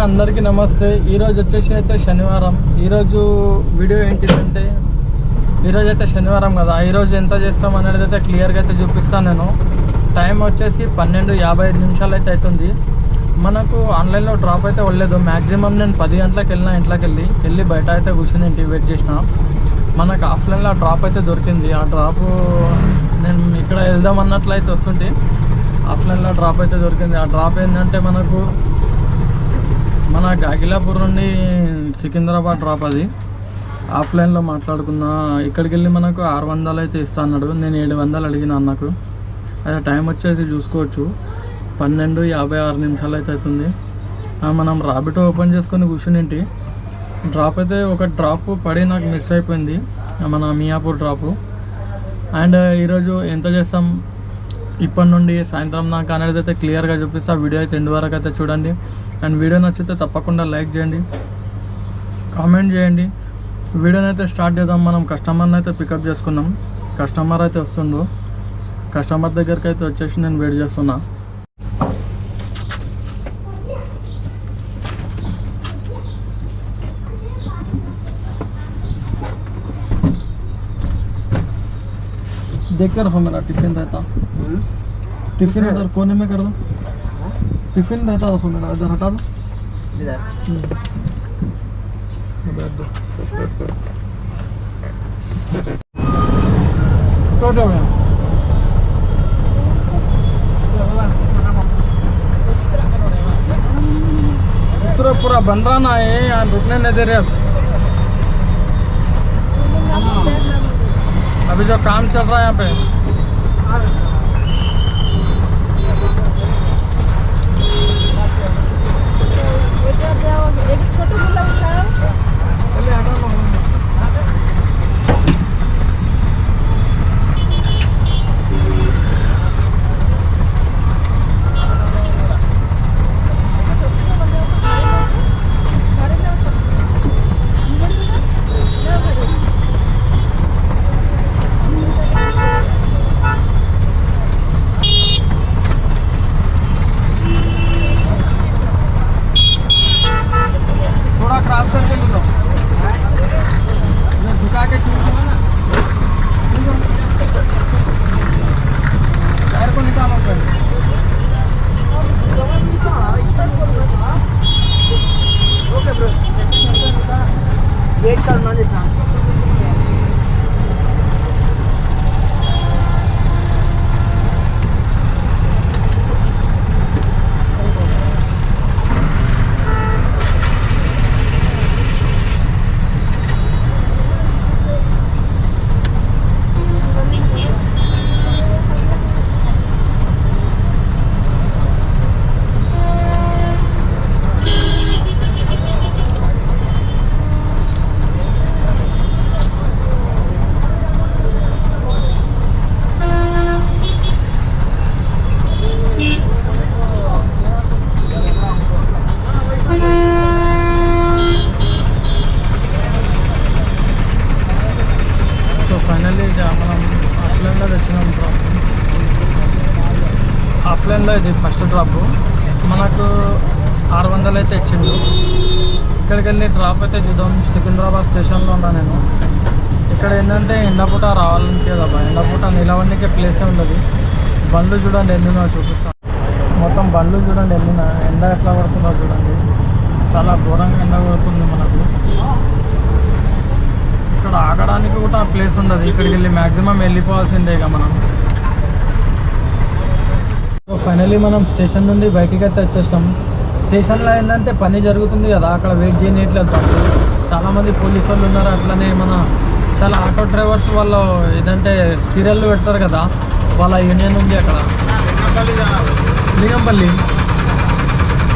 అందరికీ నమస్తే. ఈరోజు వచ్చేసి అయితే శనివారం. ఈరోజు వీడియో ఏంటిదంటే ఈరోజు అయితే శనివారం కదా. ఈరోజు ఎంత చేస్తాం అనేది అయితే క్లియర్గా అయితే చూపిస్తాను నేను. టైం వచ్చేసి పన్నెండు యాభై ఐదు నిమిషాలు అయితే అవుతుంది. మనకు ఆన్లైన్లో డ్రాప్ అయితే వెళ్ళలేదు మ్యాక్సిమం నేను పది గంటలకు వెళ్ళిన ఇంట్లోకి వెళ్ళి వెళ్ళి బయట అయితే కూర్చుని ఇంటికి వెయిట్ చేసిన. మనకు ఆఫ్లైన్లో డ్రాప్ అయితే దొరికింది. ఆ డ్రాప్ నేను ఇక్కడ వెళ్దాం అన్నట్లయితే వస్తుంటే ఆఫ్లైన్లో డ్రాప్ అయితే దొరికింది. ఆ డ్రాప్ ఏంటంటే మనకు మన గాగిలాపూర్ నుండి సికింద్రాబాద్ డ్రాప్ అది. ఆఫ్లైన్లో మాట్లాడుకున్నా ఇక్కడికి వెళ్ళి మనకు ఆరు వందలు అయితే ఇస్తా అన్నాడు. నేను ఏడు వందలు అడిగిన అన్నకు. అదే టైం వచ్చేసి చూసుకోవచ్చు. పన్నెండు యాభై ఆరు నిమిషాలు అయితే అవుతుంది. మనం రాబిట్ ఓపెన్ చేసుకొని కూర్చునింటి డ్రాప్ అయితే ఒక డ్రాప్ పడి నాకు మిస్ అయిపోయింది. మన మియాపూర్ డ్రాపు. అండ్ ఈరోజు ఎంత చేస్తాం? ఇప్పటి నుండి సాయంత్రం దాకా అనేది అయితే క్లియర్గా చూపిస్తా. వీడియో అయితే ఎండు వరకు అయితే చూడండి. అండ్ వీడియో నచ్చితే తప్పకుండా లైక్ చేయండి కామెంట్ చేయండి వీడియోని అయితే స్టార్ట్ చేద్దాం మనం కస్టమర్ని అయితే పికప్ చేసుకున్నాం కస్టమర్ అయితే వస్తుండు కస్టమర్ దగ్గరికి అయితే వచ్చేసి నేను వెయిట్ చేస్తున్నా देख कर रखो मेरा टिफिन रहता टिफिन उधर कोने में कर दो टिफ़िन रहता देखो मेरा इधर हटा दो हम्म। बैठ दो टोटो में उतरो पूरा बन रहा ना ये यहाँ रुकने नहीं दे रहे अब अभी जो काम चल रहा है यहाँ पे డ్రాప్. మనకు ఆరు వందలు అయితే ఇచ్చిండు. ఇక్కడికి వెళ్ళి డ్రాప్ అయితే చూద్దాం. సికింద్రాబాద్ స్టేషన్లో ఉన్నా నేను. ఇక్కడ ఏంటంటే ఎండపూట రావాలంటే కదా ఎండపూట నిలవడానికి ప్లేసే ఉండదు. బండ్లు చూడండి ఎన్నినో చూపిస్తాను మొత్తం బండ్లు చూడండి ఎన్నిన ఎండ ఎట్లా పడుతుందో చూడండి. చాలా ఘోరంగా ఎండ పడుతుంది మనకు. ఇక్కడ ఆగడానికి కూడా ప్లేస్ ఉండదు. ఇక్కడికి వెళ్ళి మ్యాక్సిమం వెళ్ళిపోవాల్సిందే ఇక మనం. ఫైనలీ మనం స్టేషన్ నుండి బయటికి అయితే వచ్చేస్తాం. స్టేషన్లో ఏంటంటే పని జరుగుతుంది కదా అక్కడ వెయిట్ చేయనీయట్లేదు చాలామంది పోలీసు వాళ్ళు ఉన్నారు అట్లనే మన చాలా ఆటో డ్రైవర్స్ వాళ్ళు ఏదంటే సీరియల్ పెడతారు కదా వాళ్ళ యూనియన్ ఉంది అక్కడ. లింగంపల్లి.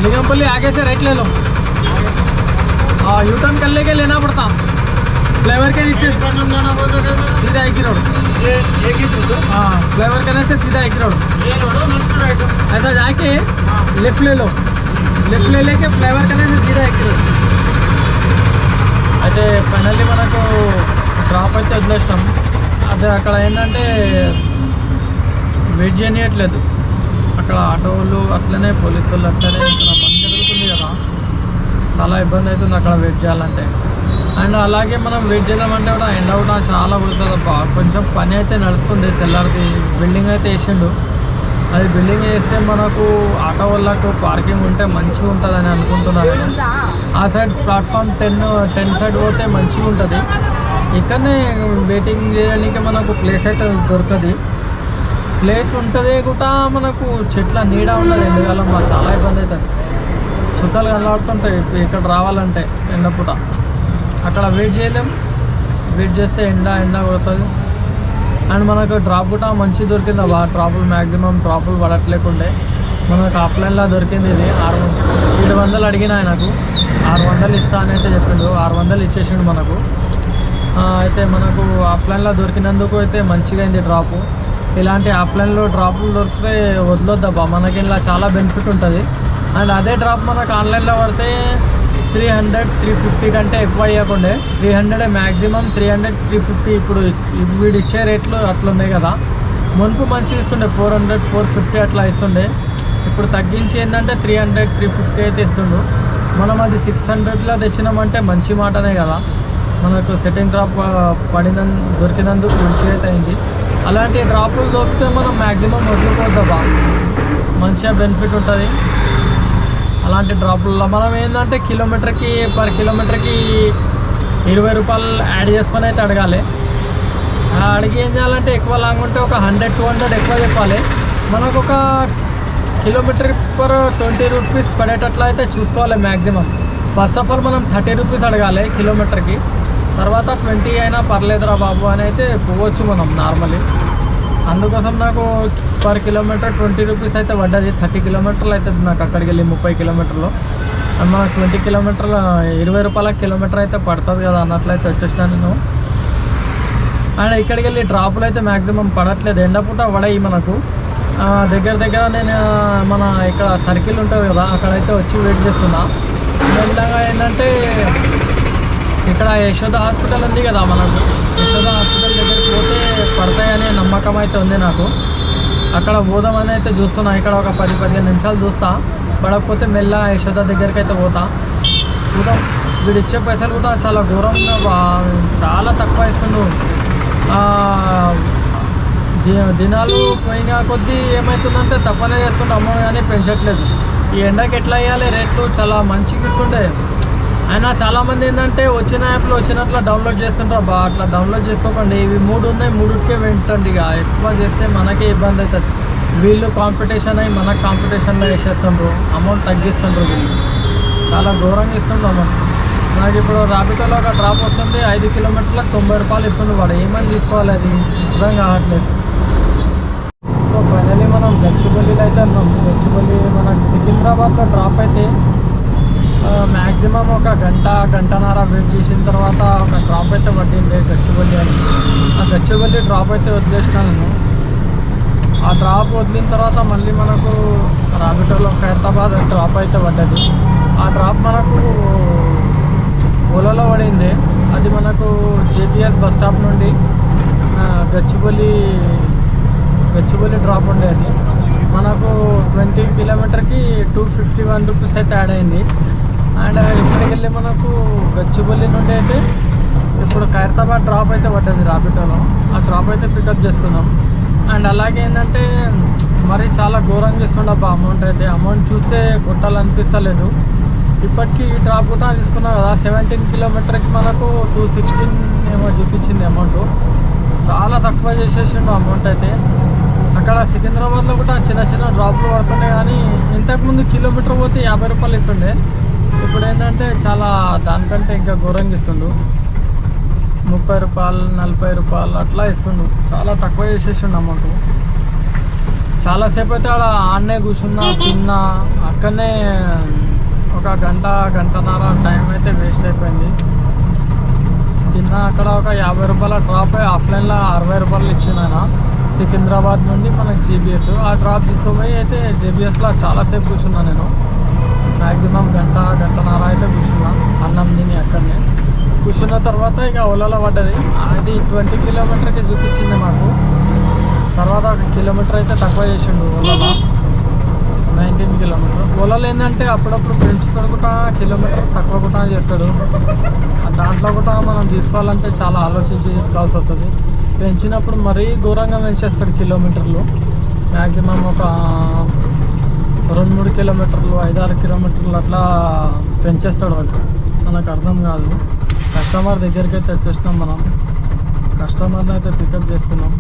లింగంపల్లి ఆగేసే రైట్ లేలో యూటర్న్ కల్లేకే లేనా పడతాం. ఫ్లేవర్కే ఇచ్చేసి. సీదా ఐకి రోడ్. फ्लेवर के नीचे सीधा एक ही रोड हाँ फ्लेवर करने से सीधा एक ही रोड ऐसा जाके लेफ्ट ले लो लेफ्ट ले लेके फ्लेवर करने से सीधा एक ही रोड అయితే ఫైనల్లీ మనకు డ్రాప్ అయితే వదిలేస్తాం అదే అక్కడ ఏంటంటే వెయిట్ చేయనియట్లేదు అక్కడ ఆటో వాళ్ళు అట్లనే పోలీసు వాళ్ళు అట్లనే ఇక్కడ పని జరుగుతుంది కదా చాలా ఇబ్బంది అవుతుంది అక్కడ వెయిట్ చేయాలంటే అండ్ అలాగే మనం వెయిట్ చేద్దామంటే కూడా ఎండ కూడా చాలా కుడుతుంది కొంచెం పని అయితే నడుస్తుంది సెల్లార్ది. బిల్డింగ్ అయితే వేసిండు. అది బిల్డింగ్ వేస్తే మనకు ఆటో వాళ్ళకు పార్కింగ్ ఉంటే మంచిగా ఉంటుందని అనుకుంటున్నాను. ఆ side platform ten ten side పోతే మంచిగా ఉంటుంది. ఇక్కడనే వెయిటింగ్ చేయడానికి మనకు ప్లేస్ అయితే దొరుకుతుంది. ప్లేస్ ఉంటుంది కూడా మనకు చెట్ల నీడ ఉండదు ఎండకాలం మాకు చాలా ఇబ్బంది అవుతుంది. చుట్టాలు కనబడుతుంటాయి. ఇక్కడ రావాలంటే ఎండపూట అక్కడ వెయిట్ చేయలేం. వెయిట్ చేస్తే ఎండ ఎండ కొడుతుంది. అండ్ మనకు డ్రాప్ కూడా మంచి దొరికింది అబ్బా. డ్రాపులు మ్యాక్సిమం డ్రాపులు పడట్లేకుండే. మనకు ఆఫ్లైన్లో దొరికింది ఇది. ఆరు ఏడు వందలు అడిగిన ఆయనకు. ఆరు వందలు ఇస్తా అని అయితే చెప్పిండు. ఆరు వందలు ఇచ్చేసిండు మనకు. అయితే మనకు ఆఫ్లైన్లో దొరికినందుకు అయితే మంచిగా అయింది డ్రాపు ఇలాంటి ఆఫ్లైన్లో డ్రాపులు దొరికితే వదలొద్దబ్బా. మనకి ఇలా చాలా బెనిఫిట్ ఉంటుంది. అండ్ అదే డ్రాప్ మనకు ఆన్లైన్లో పడితే త్రీ హండ్రెడ్ త్రీ ఫిఫ్టీ కంటే ఎక్కువ అయ్యకుండే three hundred maximum three hundred three fifty ఇప్పుడు వీడు ఇచ్చే రేట్లు అట్లా ఉన్నాయి కదా. మునుపు మంచిగా ఇస్తుండే ఫోర్ హండ్రెడ్ ఫోర్ ఫిఫ్టీ అట్లా ఇస్తుండే. ఇప్పుడు తగ్గించి ఏంటంటే త్రీ హండ్రెడ్ త్రీ ఫిఫ్టీ అయితే ఇస్తుండు. మనం అది సిక్స్ హండ్రెడ్లో తెచ్చినామంటే మంచి మాటనే కదా. మనకు సెట్టింగ్ డ్రాప్ పడిన దొరికినందుకు మంచిగా అయితే అయింది. అలాంటి డ్రాపులు దొరికితే మనం మ్యాక్సిమం వదులుకోద్దా మంచిగా బెనిఫిట్ ఉంటుంది. అలాంటి డ్రాపుల్లో మనం ఏంటంటే కిలోమీటర్కి పర్ కిలోమీటర్కి ఇరవై రూపాయలు యాడ్ చేసుకొని అయితే అడగాలి. అడిగి ఏం చేయాలంటే ఎక్కువ లాంగ్ ఉంటే ఒక హండ్రెడ్ టూ హండ్రెడ్ ఎక్కువ చెప్పాలి. మనకు ఒక కిలోమీటర్ పర్ ట్వంటీ రూపీస్ పడేటట్లు అయితే చూసుకోవాలి మ్యాక్సిమం ఫస్ట్ ఆఫ్ ఆల్ మనం థర్టీ రూపీస్ అడగాలి కిలోమీటర్కి. తర్వాత ట్వంటీ అయినా పర్లేదురా బాబు అని అయితే పోవచ్చు మనం నార్మల్లీ అందుకోసం నాకు పర్ కిలోమీటర్ ట్వంటీ రూపీస్ అయితే పడ్డది. థర్టీ కిలోమీటర్లు అవుతుంది నాకు అక్కడికి వెళ్ళి ముప్పై కిలోమీటర్లు. మన ట్వంటీ కిలోమీటర్ల ఇరవై రూపాయల కిలోమీటర్ అయితే పడుతుంది కదా అన్నట్లయితే వచ్చేసినాను నేను. అండ్ ఇక్కడికి వెళ్ళి డ్రాపులు అయితే మ్యాక్సిమం పడట్లేదు. ఎండపూట పడాయి మనకు. దగ్గర దగ్గర నేను మన ఇక్కడ సర్కిల్ ఉంటుంది కదా అక్కడైతే వచ్చి వెయిట్ చేస్తున్నా. మెల్లగా ఏంటంటే ఇక్కడ యశోద హాస్పిటల్ ఉంది కదా మనకు. యశోద హాస్పిటల్ నమ్మకం అయితే ఉంది నాకు. అక్కడ పోదామని అయితే చూస్తున్నా. ఇక్కడ ఒక పది పదిహేను నిమిషాలు చూస్తా. పడకపోతే మెల్ల యశోద దగ్గరికి అయితే పోతా. చూద్దాం. వీడు ఇచ్చే పైసలు కూడా చాలా ఘోరంగా చాలా తక్కువ ఇస్తుండు. దినాలు పోయిన కొద్దీ ఏమవుతుందంటే తప్పనే చేస్తుండే. అమౌంట్ కానీ పెంచట్లేదు. ఈ ఎండకి ఎట్లా వేయాలి? రేట్లు చాలా మంచిగా ఇస్తుండే. అయినా చాలామంది ఏంటంటే వచ్చిన యాప్లో వచ్చినట్లు డౌన్లోడ్ చేస్తుంటారు. బా అట్లా డౌన్లోడ్ చేసుకోకండి. ఇవి మూడు ఉన్నాయి మూడుకే వింటండి ఇక. ఎక్కువ చేస్తే మనకే ఇబ్బంది అవుతుంది. వీళ్ళు కాంపిటీషన్ అయ్యి మనకు కాంపిటీషన్లో వేసేస్తుండ్రు. అమౌంట్ తగ్గిస్తుండ్రు వీళ్ళు. చాలా ఘోరంగా ఇస్తుండ్రు అమౌంట్. నాకు ఇప్పుడు రాబిటోలో ఒక డ్రాప్ వస్తుంది. ఐదు కిలోమీటర్లకు తొంభై రూపాయలు ఇస్తుండ్రు వాడు. ఏమని తీసుకోవాలి అది? అర్థం కావట్లేదు. సో ఫైనలీ మనం గచ్చిపల్లిలో అయితే ఉన్నాం. గచ్చిపల్లి మనకు సికింద్రాబాద్లో డ్రాప్ అయితే మ్యాక్సిమం ఒక గంట గంటన్నర వెయిట్ చేసిన తర్వాత ఒక డ్రాప్ అయితే పట్టింది గచ్చిబౌలి అని. ఆ గచ్చిబౌలి డ్రాప్ అయితే వదిలేసినాను. నేను ఆ డ్రాప్ వదిలిన తర్వాత మళ్ళీ మనకు రాబిటోలో ఖైరతాబాద్ డ్రాప్ అయితే పడ్డది. ఆ డ్రాప్ మనకు ఓలాలో పడింది. అది మనకు జేపీఎస్ బస్ స్టాప్ నుండి ఆ, గచ్చిబౌలి డ్రాప్ ఉండేది. మనకు ట్వంటీ కిలోమీటర్కి టూ ఫిఫ్టీ వన్ రూపీస్ అయితే యాడ్ అయింది. అండ్ ఇక్కడికి వెళ్ళి మనకు గచ్చిబల్లి నుండి అయితే ఇప్పుడు ఖైరతాబాద్ డ్రాప్ అయితే పడ్డది రాబిటోలో. ఆ డ్రాప్ అయితే పికప్ చేసుకుందాం అండ్ అలాగే ఏంటంటే మరి చాలా ఘోరంగా ఇస్తుండబ్బా అమౌంట్ అయితే. అమౌంట్ చూస్తే కొట్టాలనిపిస్తలేదు. ఇప్పటికీ ఈ డ్రాప్ కూడా తీసుకున్నాం కదా సెవెంటీన్ కిలోమీటర్కి మనకు టూ సిక్స్టీన్ ఏమో చూపించింది అమౌంట్ చాలా తక్కువ చేసేసిండు అమౌంట్ అయితే. అక్కడ సికింద్రాబాద్లో కూడా చిన్న చిన్న డ్రాప్లు పడుతుండే కానీ ఇంతకుముందు కిలోమీటర్ పోతే యాభై రూపాయలు ఇస్తుండే. ఇప్పుడు ఏంటంటే చాలా దానికంటే ఇంకా ఘోరంగా ఇస్తుండు. ముప్పై రూపాయలు నలభై రూపాయలు అట్లా ఇస్తుండు. చాలా తక్కువ చేసేసిండు అమౌంట్. చాలాసేపు అయితే ఆడ ఆడనే కూర్చున్నా తిన్నా అక్కడనే ఒక గంట గంటన్నర టైం అయితే వేస్ట్ అయిపోయింది. తిన్నా అక్కడ ఒక యాభై రూపాయల డ్రాప్ ఆఫ్లైన్లో అరవై రూపాయలు ఇచ్చింది ఆయన. సికింద్రాబాద్ నుండి మనకి జీబీఎస్ ఆ డ్రాప్ తీసుకుపోయి అయితే జేబీఎస్లో చాలాసేపు కూర్చున్నా నేను. మ్యాక్సిమం గంట గంటన్నర అయితే కూర్చున్నాం. అన్నం తిని అక్కడనే. కూర్చున్న తర్వాత ఇక ఓలాలో పడ్డది. అది ట్వంటీ కిలోమీటర్కి చూపించింది మాకు. తర్వాత ఒక కిలోమీటర్ అయితే తక్కువ చేసిండు ఓలాలో నైన్టీన్ కిలోమీటర్. ఓలాలో ఏంటంటే అప్పుడప్పుడు పెంచుతాడు కూడా కిలోమీటర్ తక్కువ కూడా చేస్తాడు. దాంట్లో కూడా మనం తీసుకోవాలంటే చాలా ఆలోచించి తీసుకోవాల్సి వస్తుంది. పెంచినప్పుడు మరీ ఘోరంగా పెంచేస్తాడు కిలోమీటర్లు. మ్యాక్సిమం ఒక రెండు మూడు కిలోమీటర్లు ఐదారు కిలోమీటర్లు అట్లా పెంచేస్తాడు వాళ్ళు మనకు అర్థం కాదు. కస్టమర్ దగ్గరికి అయితే వచ్చేసినాం మనం. కస్టమర్ని అయితే పికప్ చేసుకున్నాం.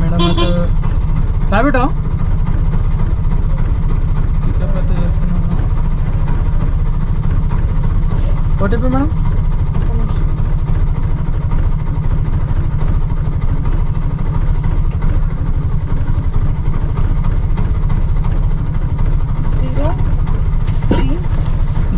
మేడం అయితే రాబిటో పికప్ అయితే చేసుకున్నాం. OTP madam?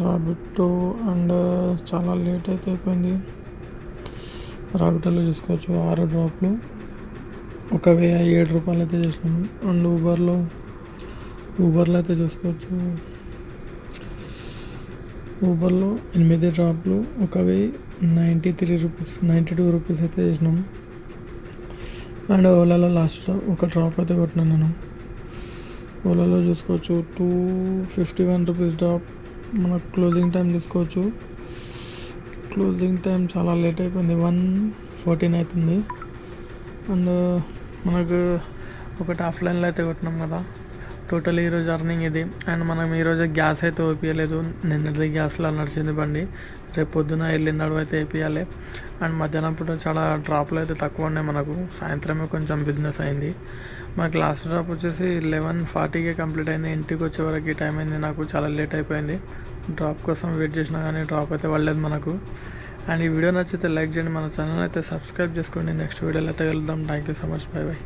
రాబిటో అండ్ చాలా లేట్ అయితే అయిపోయింది. రాబిటోలో చూసుకోవచ్చు ఆరు డ్రాప్లు. ఒక వెయ్యి ఏడు రూపాయలు అయితే చేసినాము అండ్ ఊబర్లో ఊబర్లో అయితే చూసుకోవచ్చు. ఊబర్లో ఎనిమిది డ్రాప్లు ఒక వెయ్యి ninety three rupees ninety two rupees అయితే చేసినాం. అండ్ ఓలాలో లాస్ట్ ఒక డ్రాప్ అయితే కొట్టినాను నేను. ఓలాలో చూసుకోవచ్చు two fifty one rupees drop. మన క్లోజింగ్ టైం చూసుకోవచ్చు. క్లోజింగ్ టైం చాలా లేట్ అయిపోయింది. వన్ ఫోర్టీన్ అవుతుంది అండ్ మనకు ఒకటి ఆఫ్లైన్లో అయితే కొట్టినాం కదా. టోటల్ ఈరోజు అర్నింగ్ ఇది. అండ్ మనం ఈరోజు గ్యాస్ అయితే ఓపియలేదు నిన్నటి గ్యాస్లో నడిచింది బండి. రేపు పొద్దున వెళ్ళిన నడువు అయితే వేపియాలి అండ్ మధ్యాహ్నం పూట చాలా డ్రాప్లు అయితే తక్కువ ఉన్నాయి మనకు. సాయంత్రమే కొంచెం బిజినెస్ అయింది. మాకు లాస్ట్ డ్రాప్ వచ్చేసి లెవెన్ ఫార్టీకే కంప్లీట్ అయింది. ఇంటికి వచ్చే వరకు టైం అయింది. నాకు చాలా లేట్ అయిపోయింది. డ్రాప్ కోసం వెయిట్ చేసినా కానీ డ్రాప్ అయితే పడలేదు మనకు. అండ్ ఈ వీడియో నచ్చితే లైక్ చేయండి. మన ఛానల్ అయితే సబ్స్క్రైబ్ చేసుకోండి. నెక్స్ట్ వీడియోలో అయితే వెళ్దాం thank you so much bye bye